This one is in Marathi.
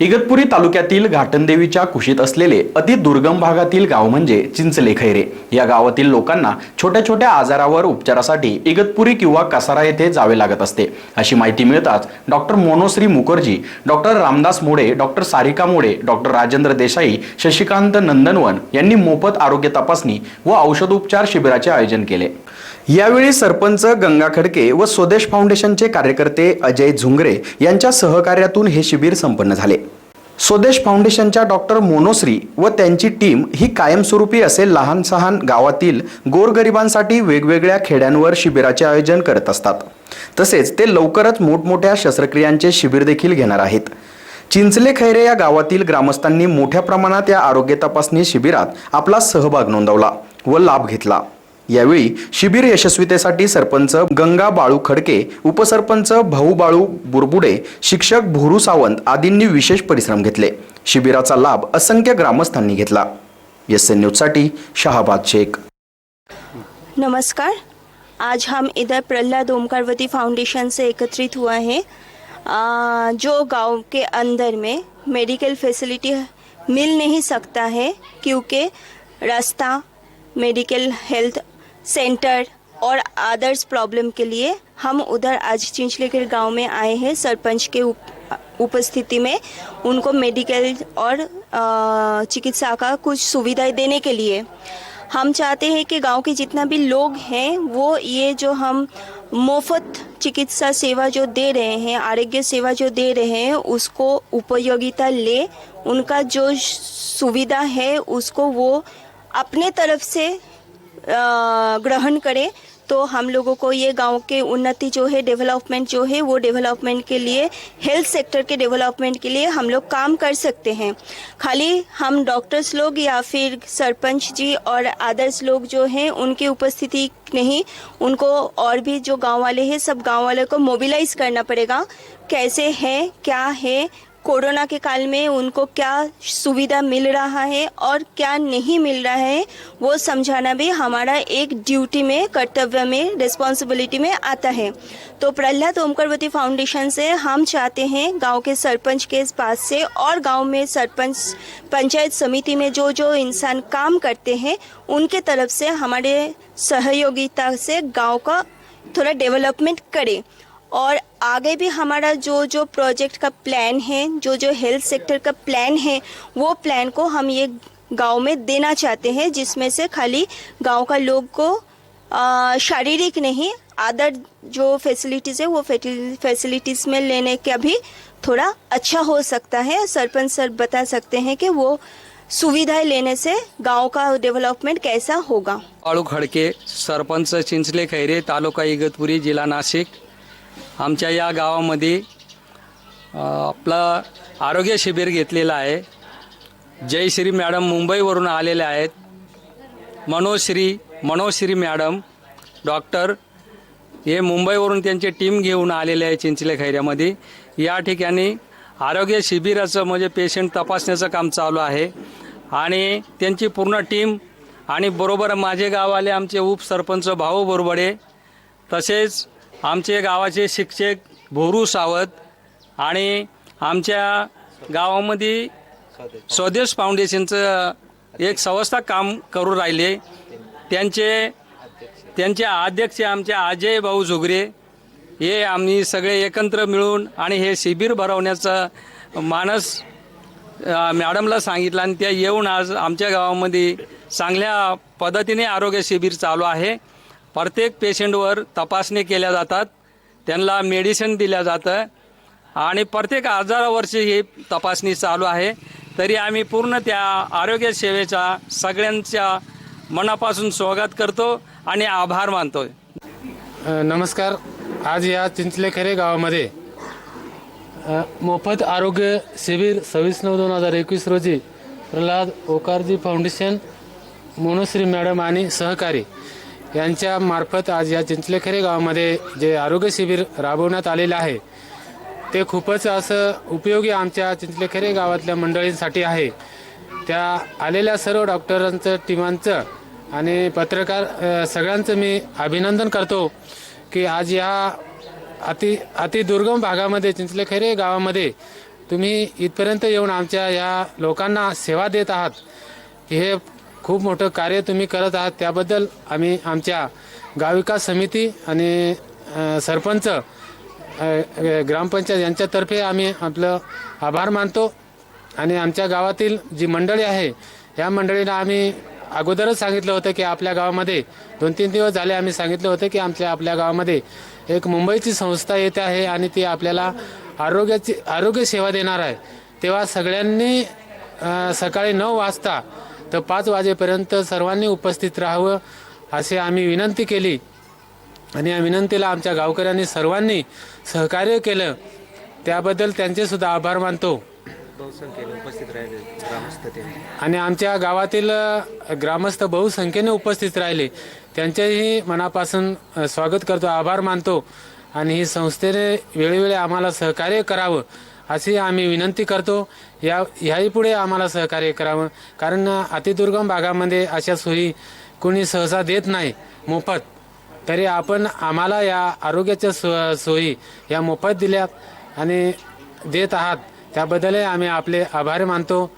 इगतपुरी तालुक्यातील घाटनदेवीच्या कुशीत असलेले अति दुर्गम भागातील गाव म्हणजे चिंचले खैरे या गावातील लोकांना छोट्या छोट्या आजारावर उपचारासाठी इगतपुरी किंवा कसारा येथे जावे लागत असते. अशी माहिती मिळताच doctor Monoshree Mukherjee doctor Ramdas Mode doctor Sarika Mode doctor Rajendra Desai Shashikant Nandanvan यांनी मोफत आरोग्य तपासणी व औषधोपचार शिबिराचे आयोजन केले. यावेळी सरपंच गंगा खडके व स्वदेश फाउंडेशनचे कार्यकर्ते अजय झुंगरे यांच्या सहकार्यातून हे शिबिर संपन्न झाले. स्वदेश फाउंडेशनच्या डॉक्टर मोनोश्री व त्यांची टीम ही कायमस्वरूपी असे लहान सहान गावातील गोरगरिबांसाठी वेगवेगळ्या खेड्यांवर शिबिराचे आयोजन करत असतात. तसेच ते लवकरच मोठमोठ्या शस्त्रक्रियांचे शिबिर देखील घेणार आहेत. चिंचले खैरे या गावातील ग्रामस्थांनी मोठ्या प्रमाणात या आरोग्य तपासणी शिबिरात आपला सहभाग नोंदवला व लाभ घेतला. यावेळी शिबिर यशस्वीतेसाठी सरपंच गंगा बाळू खडके उपसरपंच भाऊ बाळू बुरबुडे शिक्षक भोरू सावंत आदींनी विशेष परिश्रम घेतले. शिबिराचा लाभ असंख्य ग्रामस्थांनी घेतला. एस एन न्यूजसाठी शहाबाद शेख. नमस्कार. आज हम इधर प्रहलाद ओमकारवती फाउंडेशन से एकत्रित हुआ है। आ, जो गांव के अंदर में मेडिकल फैसिलिटी मिल नहीं सकता है क्योंकि रास्ता मेडिकल हेल्थ सेंटर और अदर्स प्रॉब्लम के लिए हम उधर आज चिंचलेकर गाँव में आए हैं। सरपंच के उप, उपस्थिति में उनको मेडिकल और चिकित्सा का कुछ सुविधाएँ देने के लिए। हम चाहते हैं कि गाँव के जितना भी लोग हैं वो ये जो हम मुफ़्त चिकित्सा सेवा जो दे रहे हैं आरोग्य सेवा जो दे रहे हैं उसको उपयोगिता ले उनका जो सुविधा है उसको वो अपने तरफ़ से ग्रहण करें तो हम लोगों को ये गाँव के उन्नति जो है डेवलपमेंट जो है, वो डेवलपमेंट के लिए हेल्थ सेक्टर के डेवलपमेंट के लिए हम लोग काम कर सकते हैं। खाली हम डॉक्टर्स लोग या फिर सरपंच जी और अदर्स लोग जो हैं, उनकी उपस्थिति नहीं, उनको और भी जो गाँव वाले हैं, सब गाँव वाले को मोबिलाइज करना पड़ेगा। कैसे है, क्या है कोरोना के काल में उनको क्या सुविधा मिल रहा है और क्या नहीं मिल रहा है, वो समझाना भी हमारा एक ड्यूटी में, कर्तव्य में रिस्पॉन्सिबिलिटी में आता है। तो प्रहलाद ओमकरवती फाउंडेशन से हम चाहते हैं गाँव के सरपंच के पास से और गाँव में सरपंच, पंचायत समिति में जो जो इंसान काम करते हैं, उनके तरफ़ से हमारे सहयोगिता से गाँव का थोड़ा डेवलपमेंट करें। और आगे भी हमारा जो जो प्रोजेक्ट का प्लान है, जो जो हेल्थ सेक्टर का प्लान है, वो प्लान को हम ये गाँव में देना चाहते हैं, जिसमें से खाली गाँव का लोग को शारीरिक नहीं अदर जो फैसिलिटीज़ है, वो फैसिलिटीज़ में लेने का भी थोड़ा अच्छा हो सकता है। सरपंच सर बता सकते हैं कि वो सुविधाएँ लेने से गाँव का डेवलपमेंट कैसा होगा। बाळू खडके सरपंच चिंचले खैरे, तालुका इगतपुरी जिल्हा नाशिक आमच्या या गावामध्ये आपलं आरोग्य शिबिर घेतलेलं आहे. जयश्री मॅडम मुंबईवरून आलेल्या आहेत. मनोश्री मनोश्री मॅडम डॉक्टर हे मुंबईवरून त्यांची टीम घेऊन आलेले आहे चिंचले खैऱ्यामध्ये. या ठिकाणी आरोग्य शिबिराचं म्हणजे पेशंट तपासण्याचं काम चालू आहे. आणि त्यांची पूर्ण टीम आणि बरोबर माझे गावाले आमचे उपसरपंच भाऊ बोरबडे तसेच आमचे गावाचे शिक्षक भोरू सावत आणि आमच्या गावामध्ये स्वदेश फाउंडेशनचं एक संस्था काम करू राहिले. त्यांचे त्यांचे अध्यक्ष आमचे अजय भाऊ झुगरे हे आम्ही सगळे एकत्र मिळून आणि हे शिबिर भरवण्याचं मानस मॅडमला सांगितलं आणि त्या येऊन आज आमच्या गावामध्ये चांगल्या पद्धतीने आरोग्य शिबिर चालू आहे. प्रत्येक पेशंटवर तपासणी केल्या जातात. त्यांना मेडिसिन दिल्या जातं. आणि प्रत्येक आजारावरची ही तपासणी चालू आहे. तरी आम्ही पूर्ण त्या आरोग्य सेवेचा सगळ्यांच्या मनापासून स्वागत करतो आणि आभार मानतो नमस्कार. आज या चिंचलेखेरे गावामध्ये मोफत आरोग्य शिबिर सव्वीस नऊ दोन हजार एकवीस रोजी प्रल्हाद ओकारजी फाउंडेशन मोनोश्री मॅडम आणि सहकारी यांच्या मार्फत आज या चिंचलेखेरे गावामध्ये जे आरोग्य शिबिर राबवण्यात आलेलं आहे ते खूपच असं उपयोगी आमच्या चिंचलेखेरे गावातल्या मंडळींसाठी आहे. त्या आलेल्या सर्व डॉक्टरांचं टीमांचं आणि पत्रकार सगळ्यांचं मी अभिनंदन करतो की आज या अति अति दुर्गम भागामध्ये चिंचलेखेरे गावामध्ये तुम्ही इथपर्यंत येऊन आमच्या या लोकांना सेवा देत आहात. हे खूप मोठं कार्य तुम्ही करत आहात. त्याबद्दल आम्ही आमच्या गावविकास समिती आणि सरपंच ग्रामपंचायत यांच्यातर्फे आम्ही आपलं आभार मानतो. आणि आमच्या गावातील जी मंडळी आहे या मंडळीला आम्ही अगोदरच सांगितलं होतं की आपल्या गावामध्ये दोन तीन दिवस झाले आम्ही सांगितलं होतं की आमच्या आपल्या गावामध्ये एक मुंबईची संस्था येते आहे आणि ती आपल्याला आरोग्याची आरोग्य सेवा देणार आहे. तेव्हा सगळ्यांनी सकाळी नऊ वाजता तर पाच वाजेपर्यंत सर्वांनी उपस्थित राहावं असे आम्ही विनंती केली. आणि या विनंतीला आमच्या गावकऱ्यांनी सर्वांनी सहकार्य केलं. त्याबद्दल त्यांचे सुद्धा आभार मानतो. बहुसंख्येने उपस्थित राहिले ग्रामस्थ आणि आमच्या गावातील ग्रामस्थ बहुसंख्येने उपस्थित राहिले. त्यांचेही मनापासून स्वागत करतो आभार मानतो. आणि ही संस्थेने वेळोवेळी आम्हाला सहकार्य करावं. अशी आम्ही विनंती करतो. या ह्याही पुढे आम्हाला सहकार्य करावं. कारण अतिदुर्गम भागामध्ये अशा सोयी कोणी सहसा देत नाही मोफत. तरी आपण आम्हाला या आरोग्याच्या सो सोयी या मोफत दिल्यात आणि देत आहात. त्याबद्दलही आम्ही आपले आभार मानतो.